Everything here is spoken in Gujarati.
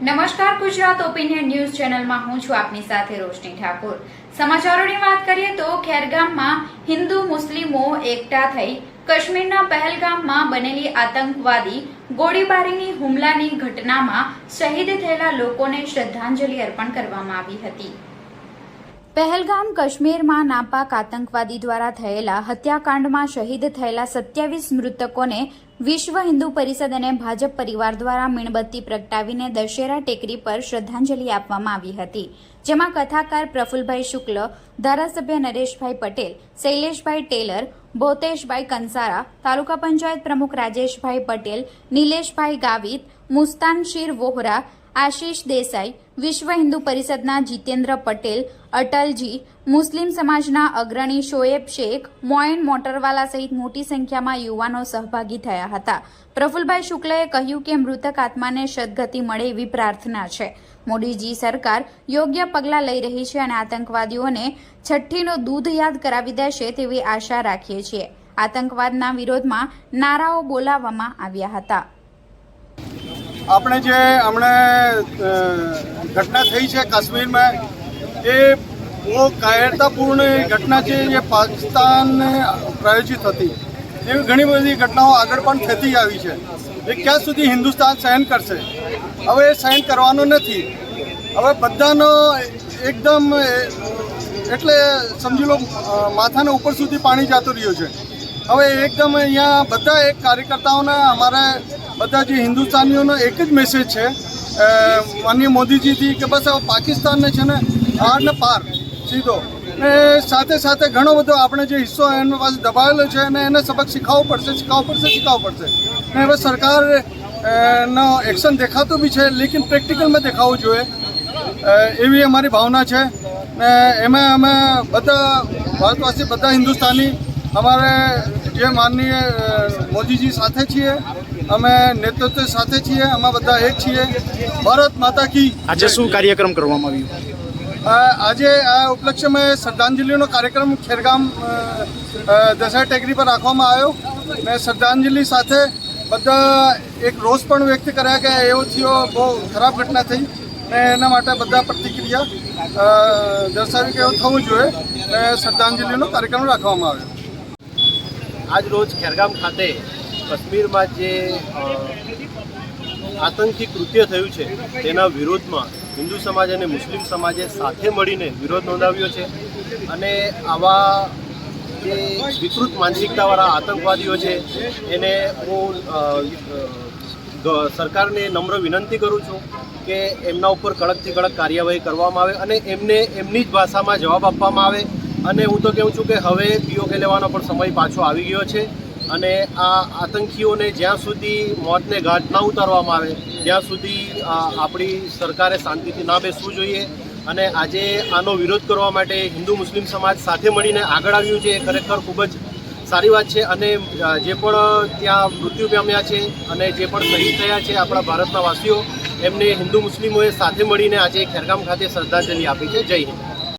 નમસ્કાર, ગુજરાત ઓપિનિયન ન્યૂઝ ચેનલમાં હું છું આપની સાથે રોશની ઠાકોર. સમાચારોની વાત કરીએ તો ખેરગામમાં હિન્દુ મુસ્લિમો એકઠા થઈ કાશ્મીરના પહેલગામમાં બનેલી આતંકવાદી ગોળીબારીની હુમલાની ઘટનામાં શહીદ થયેલા લોકોને શ્રદ્ધાંજલિ અર્પણ કરવામાં આવી હતી. પહેલગામ કાશ્મીરમાં નાપાક આતંકવાદી દ્વારા થયેલા હત્યાકાંડમાં શહીદ થયેલા સત્યાવીસ મૃતકોને વિશ્વ હિન્દુ પરિષદ અને ભાજપ પરિવાર દ્વારા મીણબત્તી પ્રગટાવીને દશેરા ટેકરી પર શ્રદ્ધાંજલિ આપવામાં આવી હતી, જેમાં કથાકાર પ્રફુલભાઈ શુક્લ, ધારાસભ્ય નરેશભાઈ પટેલ, શૈલેષભાઈ ટેલર, ભોતેશભાઈ કંસારા, તાલુકા પંચાયત પ્રમુખ રાજેશભાઈ પટેલ, નિલેશભાઈ ગાવિત મુસ્તાન શીર વોહરા આશીષ દેસાઈ, વિશ્વ હિન્દુ પરિષદના જીતેન્દ્ર પટેલ, અટલજી, મુસ્લિમ સમાજના અગ્રણી શોએબ શેખ મોઇન મોટરવાલા સહિત મોટી સંખ્યામાં યુવાનો સહભાગી થયા હતા. પ્રફુલભાઈ શુક્લએ કહ્યું કે મૃતક આત્માને સદગતિ મળે એવી પ્રાર્થના છે. મોદીજી સરકાર યોગ્ય પગલાં લઈ રહી છે અને આતંકવાદીઓને છઠ્ઠીનો દૂધ યાદ કરાવી દેશે તેવી આશા રાખીએ છીએ. આતંકવાદના વિરોધમાં નારાઓ બોલાવવામાં આવ્યા હતા. આપણે જે હમણે ઘટના થઈ છે કાશ્મીરમાં, એ બહુ કાયરતાપૂર્ણ ઘટના છે જે પાકિસ્તાન પ્રાયોજિત હતી. એવી ઘણી બધી ઘટનાઓ આગળ પણ થતી આવી છે. એ ક્યાં સુધી હિન્દુસ્તાન સહન કરશે? હવે એ સહન કરવાનું નથી. હવે બધાનો એકદમ એટલે સમજી લો માથાના ઉપર સુધી પાણી જતું રહ્યું છે. હવે એકદમ અહીંયા બધા એક કાર્યકર્તાઓને અમારા બધા જે હિન્દુસ્તાનીઓનો એક જ મેસેજ છે માનનીય મોદીજીથી કે બસ આ પાકિસ્તાનને છે ને આર ને પાર, સીધો. ને સાથે સાથે ઘણો બધો આપણે જે હિસ્સો એના પાસે દબાવેલો છે અને એને સબક શીખવવો પડશે શીખવવો પડશે શીખવવો પડશે. ને હવે સરકાર નો એક્શન દેખાતું બી છે, લેકિન પ્રેક્ટિકલમાં દેખાવું જોઈએ. એવી અમારી ભાવના છે. ને એમાં અમે બધા ભારતવાસી, બધા હિન્દુસ્તાની, અમારે જે માનનીય મોદીજી સાથે છીએ અમે નેતૃત્વ સાથે છીએ અમે બધા એક છીએ. ભારત માતા કી આજે શું કાર્યક્રમ કરવામાં આવ્યું? આજે આ ઉપલક્ષ્યમાં શ્રદ્ધાંજલિનો કાર્યક્રમ ખેરગામ દશા ટેકરી પર રાખવામાં આવ્યો. ને શ્રદ્ધાંજલિ સાથે બધા એક રોષ પણ વ્યક્ત કર્યા કે એવો થયો બહુ ખરાબ ઘટના થઈ. ને એના માટે બધા પ્રતિક્રિયા દર્શાવી કે એવું થવું જોઈએ. ને શ્રદ્ધાંજલિનો કાર્યક્રમ રાખવામાં આવ્યો. આજ રોજ ખેરગામ ખાતે કાશ્મીરમાં જે આતંકી કૃત્ય થયું છે, તેના વિરોધમાં હિન્દુ સમાજ અને મુસ્લિમ સમાજે સાથે મળીને વિરોધ નોંધાવ્યો છે અને આવા જે વિકૃત માનસિકતાવાળા આતંકવાદીઓ છે, એને હું સરકારને નમ્ર વિનંતી કરું છું કે એમના ઉપર કડકથી કડક કાર્યવાહી કરવામાં આવે અને એમને એમની જ ભાષામાં જવાબ આપવામાં આવે અને હું તો કહું છું કે હવે પીઓકે લેવાનો પણ સમય પાછો આવી ગયો છે અને આ આતંકીઓને જ્યાં સુધી મોતને ઘાટ ના ઉતારવામાં આવે, ત્યાં સુધી આપણી સરકારે શાંતિથી ના બેસવું જોઈએ અને આજે આનો વિરોધ કરવા માટે હિન્દુ મુસ્લિમ સમાજ સાથે મળીને આગળ આવ્યું છે એ ખરેખર ખૂબ જ સારી વાત છે અને જે પણ ત્યાં મૃત્યુ પામ્યા છે અને જે પણ શહીદ થયા છે આપણા ભારતના વાસીઓ, એમને હિન્દુ મુસ્લિમોએ સાથે મળીને આજે ખેરગામ ખાતે શ્રદ્ધાંજલિ આપી છે. જય હિન્દ.